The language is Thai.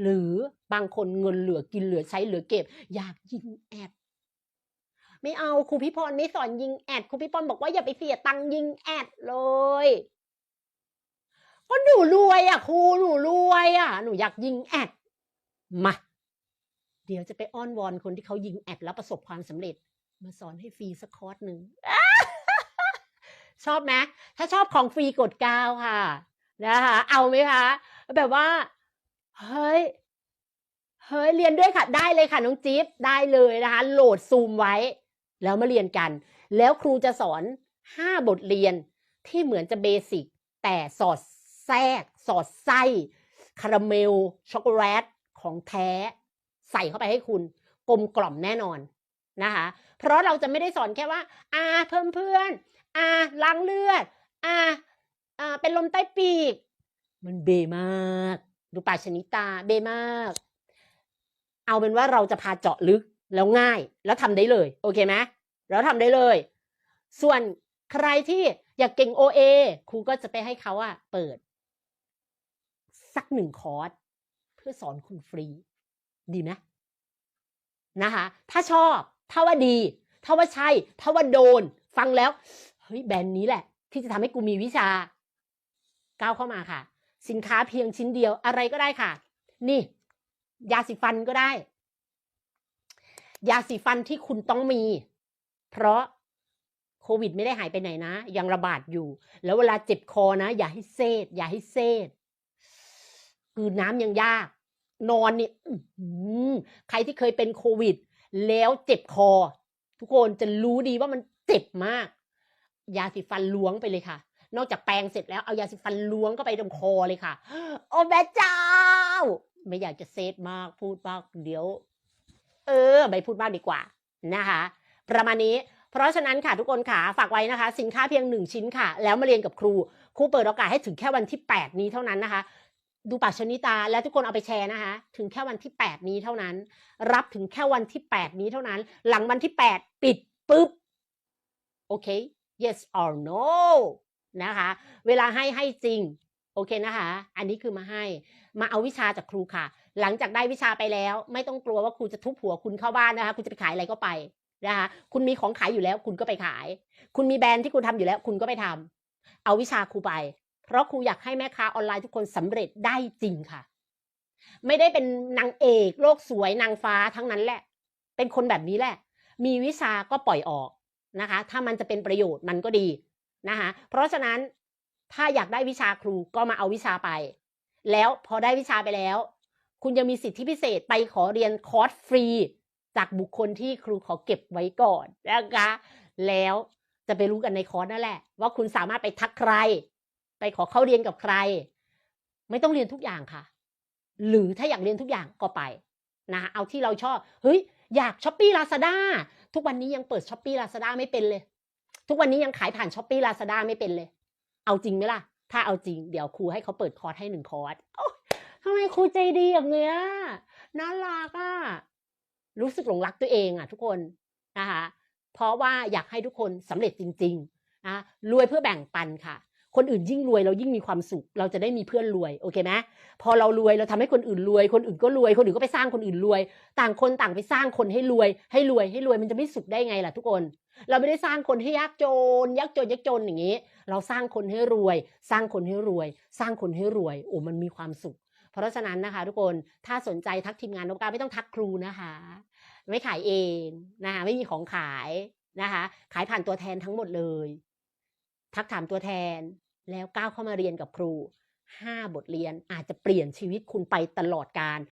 หรือบางคนเงินเหลือกินเหลือใช้เหลือเก็บ อยากยิงแอดไม่เอาครูพี่พรไม่สอนยิงแอดครูพี่พรบอกว่าอย่าไปเสียตังยิงแอดเลยก็หนูรวยอะครูหนูรวยอะหนูอยากยิงแอดมาเดี๋ยวจะไปอ้อนวอนคนที่เขายิงแอดแล้วประสบความสำเร็จ มาสอนให้ฟรีสักคอร์สหนึ่งชอบไหมถ้าชอบของฟรีกดกาวค่ะนะคะเอาไหมคะแบบว่า เฮ้ย เฮ้ย เรียนด้วยค่ะ ได้เลยค่ะน้องจิ๊บ ได้เลยนะคะ โหลดซูมไว้ แล้วมาเรียนกัน แล้วครูจะสอน 5 บทเรียนที่เหมือนจะเบสิก แต่สอดแทรก สอดไส้คาราเมล ช็อกโกแลตของแท้ ใส่เข้าไปให้คุณกลมกล่อมแน่นอนนะคะ เพราะเราจะไม่ได้สอนแค่ว่า อ่า เพิ่มเพื่อน อ่า ล้างเลือด อ่า อ่า เป็นลมใต้ปีก มันเบมาก ดูป่าชนิตาเบมาก เอาเป็นว่าเราจะพาเจาะลึกแล้วง่าย แล้วทำได้เลย โอเคไหมแล้วทำได้เลย ส่วนใครที่อยากเก่ง OA ครูก็จะไปให้เขาอะเปิด สักหนึ่งคอร์สเพื่อสอนคุณฟรี ดีไหมนะคะ ถ้าชอบ ถ้าว่าดี ถ้าว่าใช่ ถ้าว่าโดน ฟังแล้ว เฮ้ยแบรนด์นี้แหละ ที่จะทำให้กูมีวิชาก้าวเข้ามาค่ะ สินค้าเพียงชิ้นเดียวอะไรก็ได้ค่ะ นี่ ยาสีฟันก็ได้ ยาสีฟันที่คุณต้องมี เพราะโควิดไม่ได้หายไปไหนนะ ยังระบาดอยู่ แล้วเวลาเจ็บคอนะ อย่าให้เซดอย่าให้เซดคือน้ำยังยาก นอนนี่ใครที่เคยเป็นโควิด แล้วเจ็บคอ ทุกคนจะรู้ดีว่ามันเจ็บมาก ยาสีฟันล้วงไปเลยค่ะ นอกจากแปรงเสร็จแล้วเอายาสีฟันล้วงก็ไปตรงคอเลยค่ะ โอ้แม่เจ้า ไม่อยากจะเซตมากพูดมากเดี๋ยว เออไม่พูดมากดีกว่านะคะ ประมาณนี้เพราะฉะนั้นค่ะทุกคนค่ะฝากไว้นะคะ สินค้าเพียงหนึ่งชิ้นค่ะ แล้วมาเรียนกับครูครูเปิดโอกาสให้ถึงแค่วันที่ 8 นี้เท่านั้นนะคะ ดูปากชนิตาแล้วทุกคนเอาไปแชร์นะคะ ถึงแค่วันที่ 8 นี้เท่านั้น รับถึงแค่วันที่ 8 นี้เท่านั้น หลังวันที่ 8 ปิดปุ๊บโอเค yes or no นะคะ เวลาให้ให้จริงโอเคนะคะ อันนี้คือมาให้ มาเอาวิชาจากครูค่ะ หลังจากได้วิชาไปแล้ว ไม่ต้องกลัวว่าครูจะทุบหัวคุณเข้าบ้านนะคะ คุณจะไปขายอะไรก็ไปนะคะ คุณมีของขายอยู่แล้ว คุณก็ไปขาย คุณมีแบรนด์ที่คุณทำอยู่แล้ว คุณก็ไปทำเอาวิชาครูไป เพราะครูอยากให้แม่ค้าออนไลน์ทุกคนสำเร็จได้จริงค่ะ ไม่ได้เป็นนางเอกโลกสวยนางฟ้าทั้งนั้นแหละ เป็นคนแบบนี้แหละ มีวิชาก็ปล่อยออกนะคะ ถ้ามันจะเป็นประโยชน์มันก็ดี นะคะเพราะฉะนั้นถ้าอยากได้วิชาครูก็มาเอาวิชาไป แล้วพอได้วิชาไปแล้ว คุณยังมีสิทธิพิเศษไปขอเรียนคอร์สฟรี จากบุคคลที่ครูขอเก็บไว้ก่อนนะคะแล้วจะไปรู้กันในคอร์สนั่นแหละ ว่าคุณสามารถไปทักใคร ไปขอเข้าเรียนกับใคร ไม่ต้องเรียนทุกอย่างค่ะ หรือถ้าอยากเรียนทุกอย่างก็ไปนะคะเอาที่เราชอบเฮ้ยอยากช้อปปี้ลาซาด้าทุกวันนี้ยังเปิดช้อปปี้ลาซาด้าไม่เป็นเลย ทุกวันนี้ยังขายผ่านช้อปปี้ลาซาด้าไม่เป็นเลย เอาจริงไหมล่ะ ถ้าเอาจริงเดี๋ยวครูให้เขาเปิดคอร์สให้หนึ่งคอร์สทำไมครูใจดีอย่างเงี้ยน่ารักอะรู้สึกหลงรักตัวเองอะ ทุกคนนะคะเพราะว่าอยากให้ทุกคนสำเร็จจริงๆนะรวยเพื่อแบ่งปันค่ะ คนอื่นยิ่งรวยเรายิ่งมีความสุข เราจะได้มีเพื่อนรวยโอเคไหมพอเรารวยเราทำให้คนอื่นรวย คนอื่นก็รวย คนอื่นก็ไปสร้างคนอื่นรวย ต่างคนต่างไปสร้างคนให้รวย ให้รวยให้รวยมันจะไม่สุขได้ไงล่ะทุกคน เราไม่ได้สร้างคนให้ยากจน ยากจนยากจนอย่างนี้ เราสร้างคนให้รวย สร้างคนให้รวย สร้างคนให้รวยโอ้มันมีความสุข เพราะฉะนั้นนะคะ ทุกคนถ้าสนใจทักทีมงานนกกาไม่ต้องทักครูนะคะ ไม่ขายเองนะคะไม่มีของขายนะคะ ขายผ่านตัวแทนทั้งหมดเลย ทักถามตัวแทนแล้วก้าวเข้ามาเรียนกับครู 5 บทเรียนอาจจะเปลี่ยนชีวิตคุณไปตลอดการ